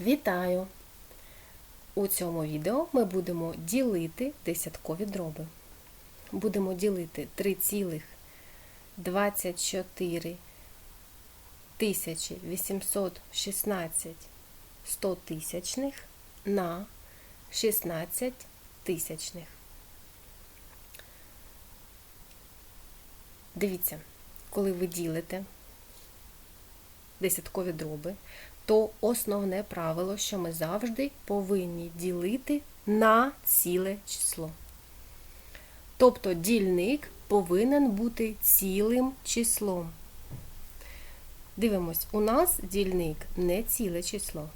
Вітаю! У цьому відео ми будемо ділити десяткові дроби. Будемо ділити 3,24 тисячі 816 стотисячних на 16 тисячних. Дивіться, коли ви ділите десяткові дроби, то основне правило, що ми завжди повинні ділити на ціле число. Тобто дільник повинен бути цілим числом. Дивимось, у нас дільник не ціле число.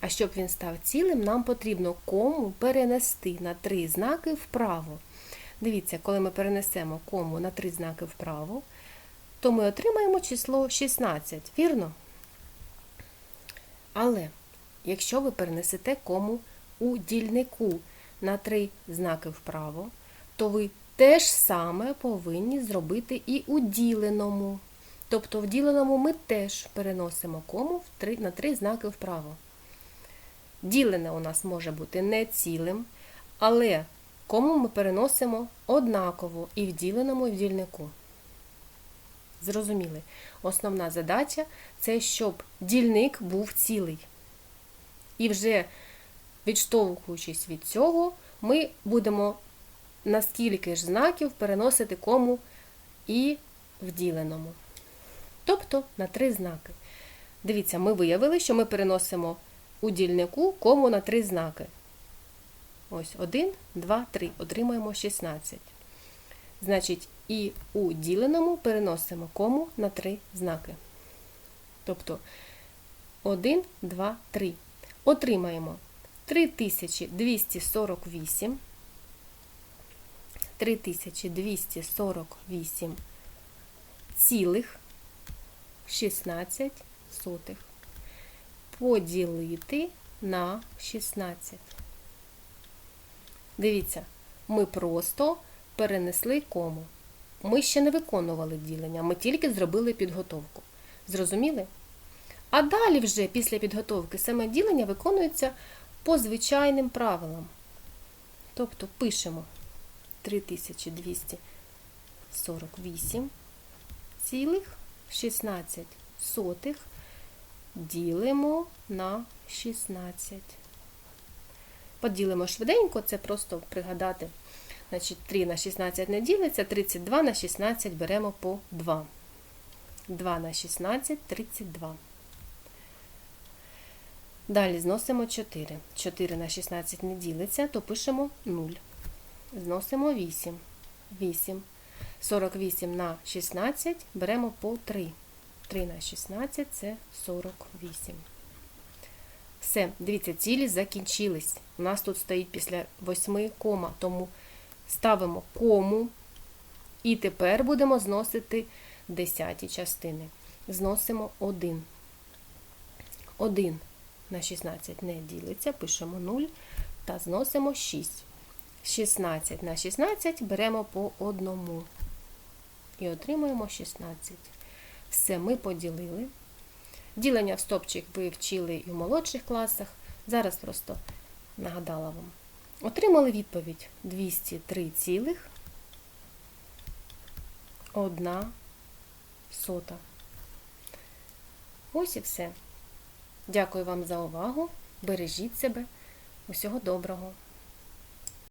А щоб він став цілим, нам потрібно кому перенести на три знаки вправо. Дивіться, коли ми перенесемо кому на три знаки вправо, то ми отримаємо число 16, вірно? Але якщо ви перенесете кому у дільнику на три знаки вправо, то ви те ж саме повинні зробити і у діленому. Тобто в діленому ми теж переносимо кому в три, на три знаки вправо. Ділене у нас може бути не цілим, але кому ми переносимо однаково і в діленому, і в дільнику. Зрозуміли, основна задача це щоб дільник був цілий. І вже відштовхуючись від цього, ми будемо на скільки ж знаків переносити кому і в діленому. Тобто на три знаки. Дивіться, ми виявили, що ми переносимо у дільнику кому на три знаки. Ось 1, 2, 3. Отримуємо 16. Значить, і у діленому переносимо кому на три знаки. Тобто 1, 2, 3. Отримаємо 3248. 3248 цілих 16 сотих. Поділити на 16. Дивіться, ми просто перенесли кому. Ми ще не виконували ділення, ми тільки зробили підготовку. Зрозуміли? А далі вже після підготовки саме ділення виконується по звичайним правилам. Тобто пишемо 3248 цілих 16 сотих ділимо на 16. Поділимо швиденько, це просто пригадати. Значить, 3 на 16 не ділиться, 32 на 16 беремо по 2. 2 на 16 32. Далі зносимо 4. 4 на 16 не ділиться, то пишемо 0. Зносимо 8. 8. 48 на 16 беремо по 3. 3 на 16 це 48. Все, дивіться, цілі закінчились. У нас тут стоїть після 8 кома, тому ставимо кому. І тепер будемо зносити десяті частини. Зносимо 1. 1 на 16 не ділиться, пишемо 0 та зносимо 6. 16 на 16 беремо по одному. І отримуємо 16. Все, ми поділили. Ділення в стопчик ви вчили і в молодших класах. Зараз просто нагадала вам. Отримали відповідь 203 цілих 1 сота. Ось і все. Дякую вам за увагу. Бережіть себе. Усього доброго!